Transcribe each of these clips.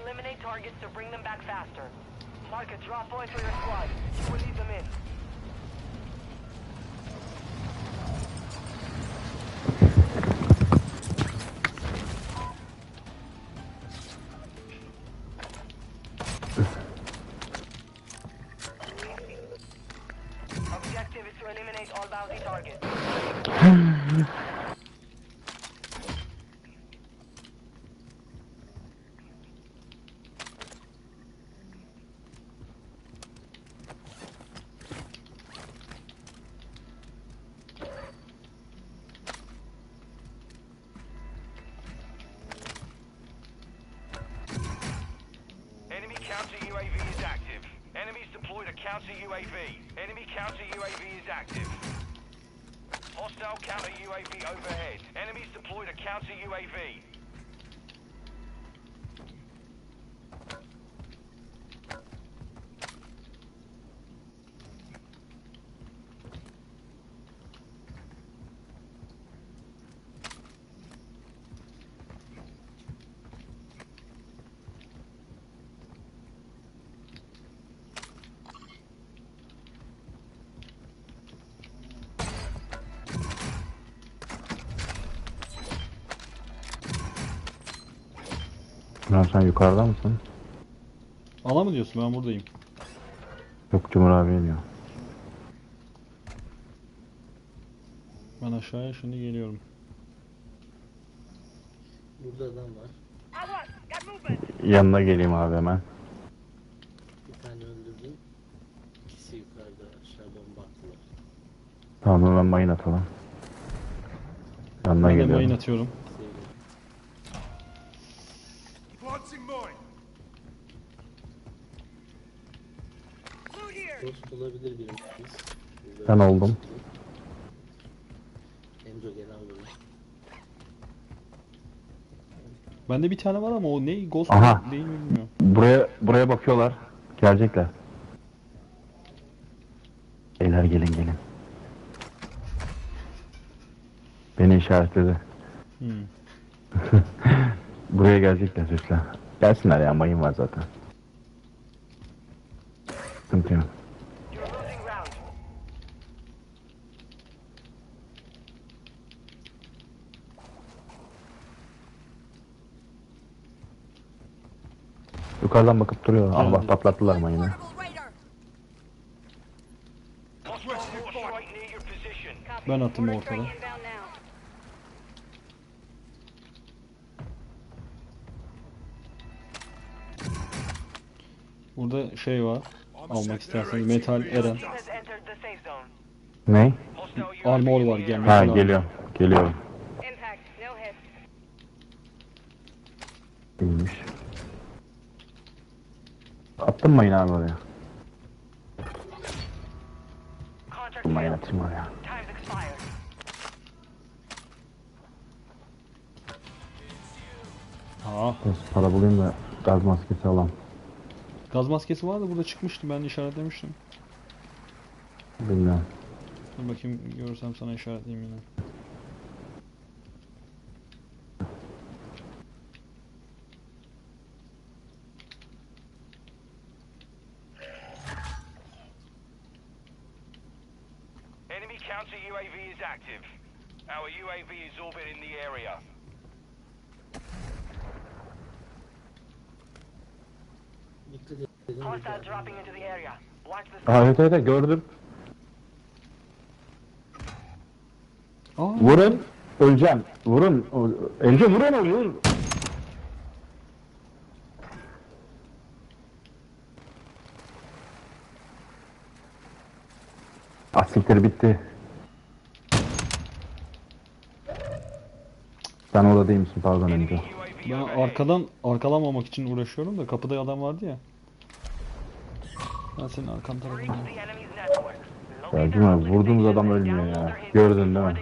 Eliminate targets to bring them back faster. Mark a drop point for your squad. Will lead them in. Enemy counter UAV is active. Hostile counter UAV overhead. Enemies deployed a counter UAV. Cumhur sen yukarıda mısın? Ala mı diyorsun ben buradayım. Yok Cumhur abi iniyor. Ben aşağıya şimdi geliyorum. Burada adam var. Yanına geleyim abi hemen. Bir tane öldürdüm. İkisi yukarıda aşağı bomba attılar. Tamam hemen mayın atalım. Yanına Ben de mayın geliyorum. atıyorum. Sevdim. Launching mine. Dost olabilir birimiz. Ben oldum. Emco gel al bunu. Bende bir tane var ama o ne? Ghost Aha. değil mi bilmiyorum. Buraya buraya bakıyorlar. Gelecekler. Beyler gelin gelin. Beni işaretledi. Hmm. Buraya gelecekler çocuklar. Gelsinler ya mayın var zaten. Sıkıntı yok. Yukarıdan bakıp duruyorlar. Ah bak Geldi. patlattılar mayını. Ben attım ortada. Burada şey var. Almak isterseniz metal Eren. Ne? Armor var gelmek Ha lazım. geliyorum. İyiymiş. Attın mayını abi oraya. Contract Mayın failed. atayım oraya. Ha, Biraz para bulayım da gaz maskesi alalım. gaz maskesi vardı burada çıkmıştı ben işaretlemiştim. Bilmiyorum. Dur bakayım görürsem sana işaretleyeyim yine. Enemy counter UAV is active. Our UAV is orbiting the area. Dikkat edin. Hostile dropping into the area. Watch the Aa evet evet gördüm. Aa, Vurun. Öleceğim. Vurun. O- Ence vur Asiktir bitti. Sen orada değil misin? Pardon. UAV ben arkadan arkalanmamak için uğraşıyorum da kapıda adam vardı ya. Ben senin arkan. Locate Ya Cuma vurduğumuz adam ölmüyor ya. Gördün değil mi?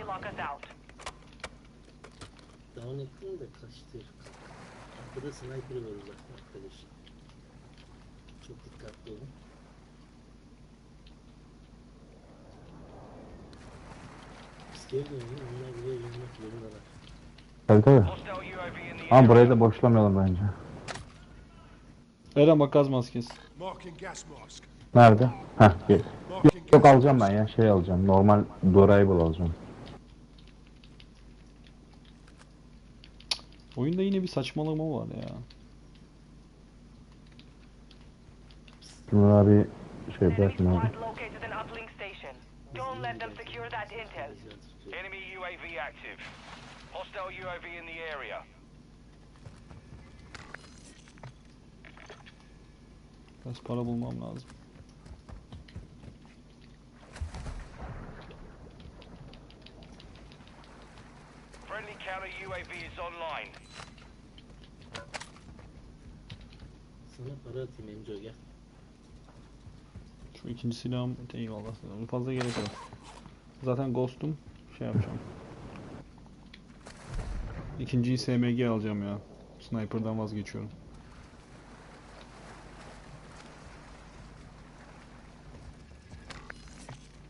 Down ettim de kaçtı. Arkada sniper var uzakta arkadaş. Geri dönüyor. Onlar buraya gelmek zorundalar. Tabii tabii. Hostile UAV in the Ama burayı da boşlamayalım bence. Eren bak gaz maskesi. Marking gas mask. Nerede? Heh gel. Yok gas alacağım ben ya şey alacağım. Normal Durable alacağım. Oyunda yine bir saçmalama var ya. Bunlar abi şey bırakma abi. Don't let them secure that intel. Enemy UAV active. Hostile UAV in the area. Biraz para bulmam lazım. Friendly counter UAV is online. Sana para atayım Emco gel. Şu ikinci silahım eyvallah. Fazla gerek yok. Zaten Ghost'um şey yapacağım. İkinciyi SMG alacağım ya. Sniper'dan vazgeçiyorum.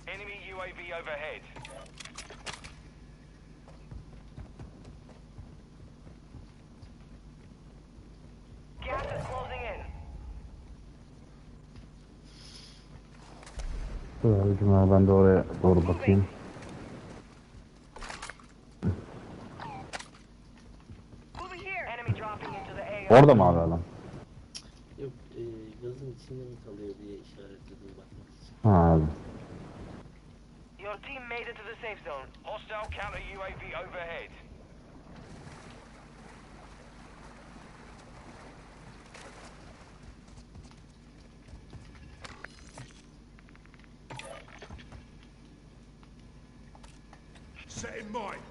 Enemy UAV overhead. Gas is closing in. Dur abi Cuma ben de oraya doğru bakayım. Moving here. Enemy dropping into the AO. Orada mı abi adam? Yok e, gazın içinde mi kalıyor diye işaretledim bakmak için. Ha abi. Your team made it to the safe zone. Hostile counter UAV overhead. set in mine.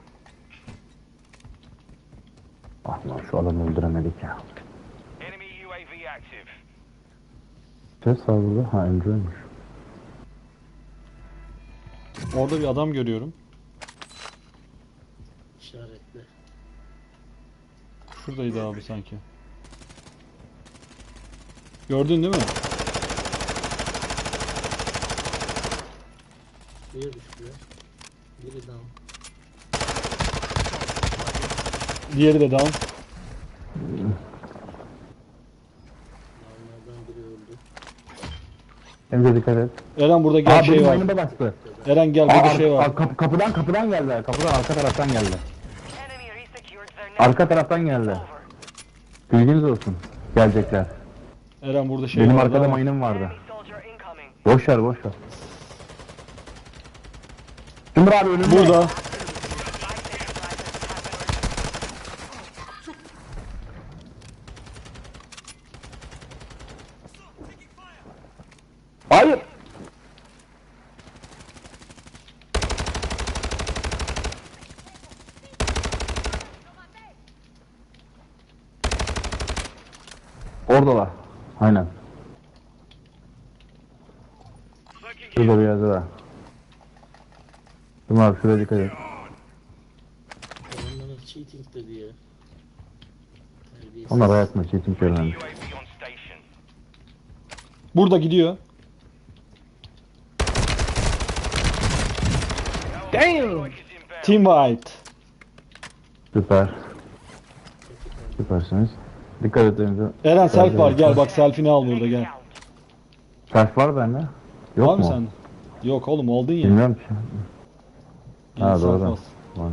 Ah lan şu adamı öldüremedik ya. Enemy UAV active. Ses burada. Ha Emre'ymiş. Orada bir adam görüyorum. İşaretle. Şuradaydı abi sanki. Gördün değil mi? Suya düştüler. Biri down. Diğeri de down. Emre dikkat et. Eren burada gel Aa şey benim var. aynımda bastı. Eren gel Aa, burada ar- şey var. ar- kapı- kapıdan kapıdan geldi. Kapıdan arka taraftan geldi. Enemy resecured their Arka taraftan geldi. Over. Bilginiz olsun. Gelecekler. Eren burada şey Benim vardı arkada mayınım vardı. Enemy soldier incoming. Boş ver boş ver. Cumhur abi önünde. Burada. Hayır. Oradalar. Aynen. Şurada bir yerde var. Cumhur abi şuraya dikkat et. Adamlara cheating dedi ya. Terbiyesiz. Onlar. UAV on station. Burada gidiyor. Damn. Team White. Süper. Süpersiniz. Dikkat et Emre. Eren self var gel bak selfie'ni al burada gel. Self var bende. Yok var mu? sende? Yok oğlum aldın ya. Bilmiyorum ki. Gel, Ha, self doğru. al. Var.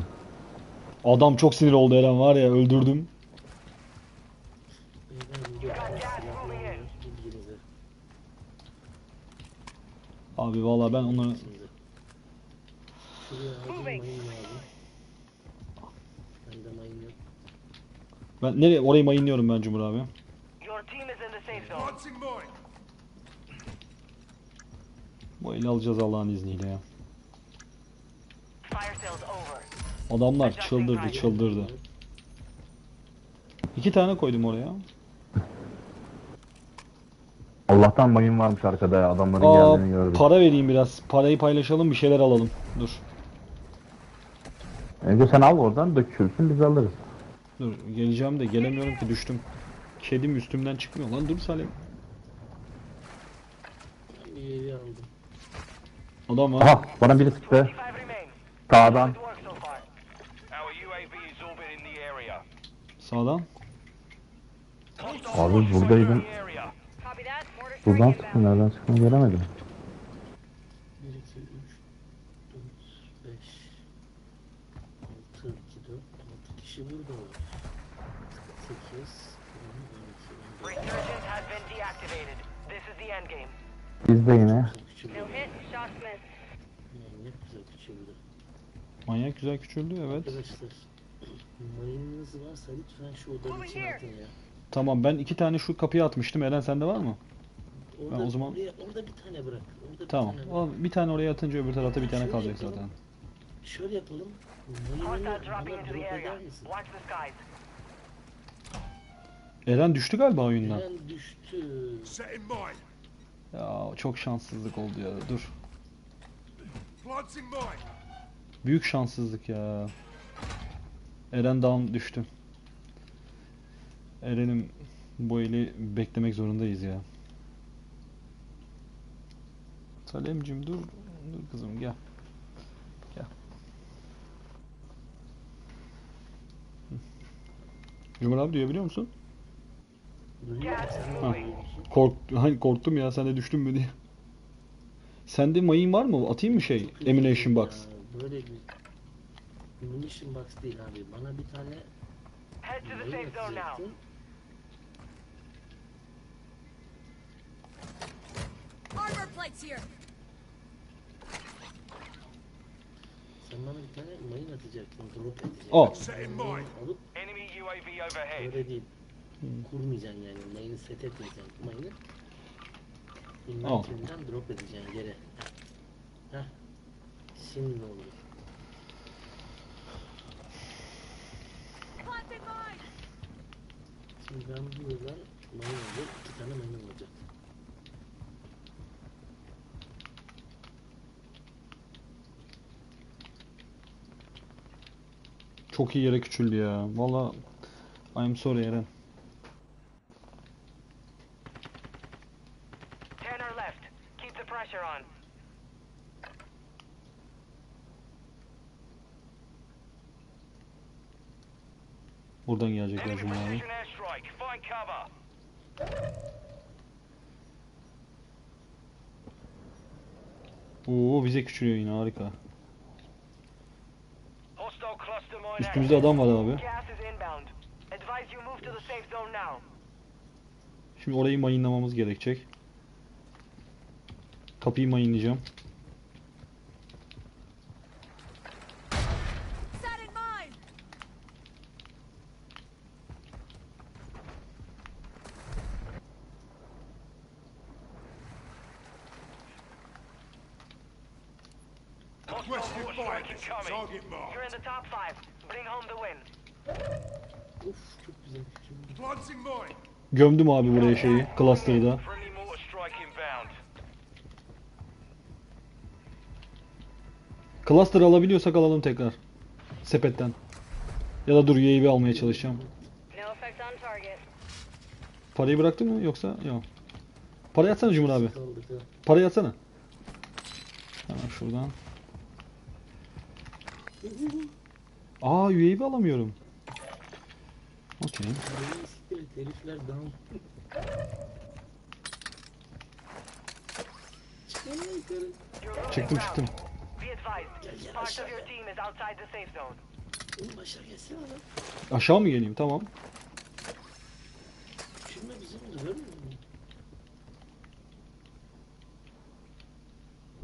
Adam çok sinir oldu Eren var ya öldürdüm. Abi valla ben onları Şimdi. Şuraya acil mayın lazım. Bende mayın yok. ben nereye orayı mayınlıyorum ben Cumhur abi. Your team is in the safe zone. Planting mine. Bu eli alacağız Allah'ın izniyle ya. Fire sales over. Adamlar çıldırdı çıldırdı. İki tane koydum oraya. Allah'tan mayın varmış arkada ya. Adamların Aa, geldiğini gördüm. para vereyim biraz. Parayı paylaşalım bir şeyler alalım. Dur. Önce sen al oradan dökülsün biz alırız. Dur geleceğim de gelemiyorum ki düştüm. Kedim üstümden çıkmıyor lan dur Salim. Aldım. Adam var. Aha bana biri sıktı. 25 remain. Sağdan. Sağdan. Abi buradaydım. Buradan inbound. sıktı. Nereden sıktığını göremedim. İs the end game. Biz de yine. Manyak güzel küçüldü. Manyak güzel küçüldü evet. Arkadaşlar mayınınız varsa lütfen şu odanın Over içine here. atın ya. Tamam ben iki tane şu kapıya atmıştım. Eren sende var mı? Orada, o zaman- oraya- orada bir tane bırak. Orada bir Tamam. tane bırak. O bir tane oraya atınca öbür tarafta bir tane Şöyle kalacak yapalım. zaten. Şöyle yapalım. Drop eder misin? Eren düştü galiba oyundan. Ben düştü. Ya çok şanssızlık oldu ya. Dur. Büyük şanssızlık ya. Eren down düştü. Eren'im bu eli beklemek zorundayız ya. Salemcim dur. Dur kızım gel. Gel. Cumhur abi duyabiliyor musun? Duyuyor musun? Sen de Ha. Kork hani korktum ya sen de düştün mü diye. Sende mayın var mı? Atayım mı şey? Emination box. ya. Böyle bir Munition box değil abi. Bana bir tane Head to the mayın safe zone now. atacaktın. Armor plates here. Sen bana bir tane mayın atacaktın. Drop mine. onu Alıp Enemy UAV overhead. öyle değil. Kurmayacaksın yani. Mayını set etmeyeceksin. Al. inventory'den drop edeceksin geri. Heh. Şimdi. Planting mine. Şimdi ben buradan mayın alıp iki tane mayın alacağım. Çok iyi yere küçüldü ya. Valla I'm sorry Eren. Cumhur abi. Oo bize küçülüyor yine harika. Üstümüzde adam var abi. Şimdi orayı mayınlamamız gerekecek. Kapıyı mayınlayacağım. Set in mine. Hostile Requesting incoming. Target You're in marked. the top five. Bring home the win. Uf çok güzel. Planting mine. Gömdüm abi buraya şeyi. Cluster'ı da. Cluster alabiliyorsak alalım tekrar. Sepetten. Ya da dur UAV almaya çalışacağım. No effect on target. Parayı bıraktın mı yoksa yok. Parayı atsana Cumhur abi. Parayı atsana. Hemen şuradan. Aa UAV alamıyorum. Okey. Herifler down. Çıktım çıktım. Oğlum aşağı gelsene lan. Aşağı mı geleyim? Tamam. Küçülme bizim oldu görmüyor musun?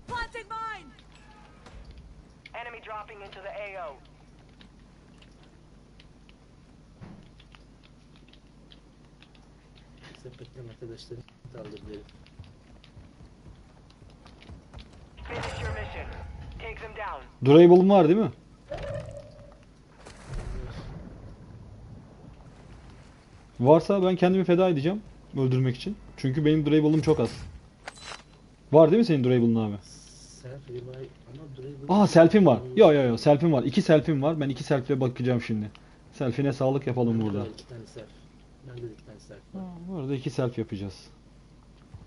Planting mine. Enemy dropping into the AO. Sepetten arkadaşlarım kaldırdı. Finish your mission. Take them down. Durable'ım var değil mi? Varsa ben kendimi feda edeceğim. Öldürmek için. Çünkü benim Durable'ım çok az. Var değil mi senin Durable'ın abi? Aa selfie'm var. Yo yo yo selfie'm var. İki selfie'm var. Ben iki selfie'e bakacağım şimdi. Selfie'ne sağlık yapalım burada. İki tane self. Ben de iki tane self var. Burada iki selfie yapacağız.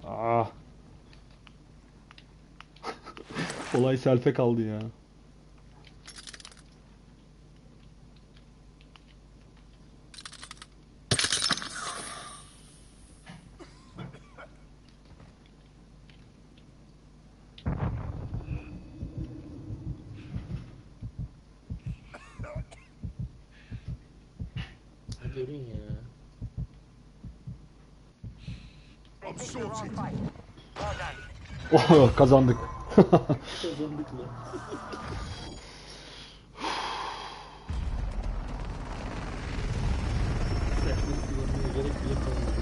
Ah. Olay selfie kaldı ya. Well done. Oh kazandık. Kazandık kullanmaya gerek bile kalmadı.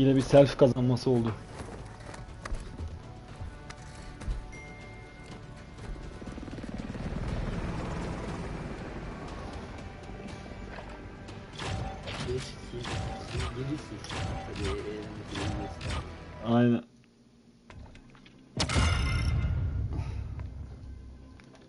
Yine bir self kazanması oldu.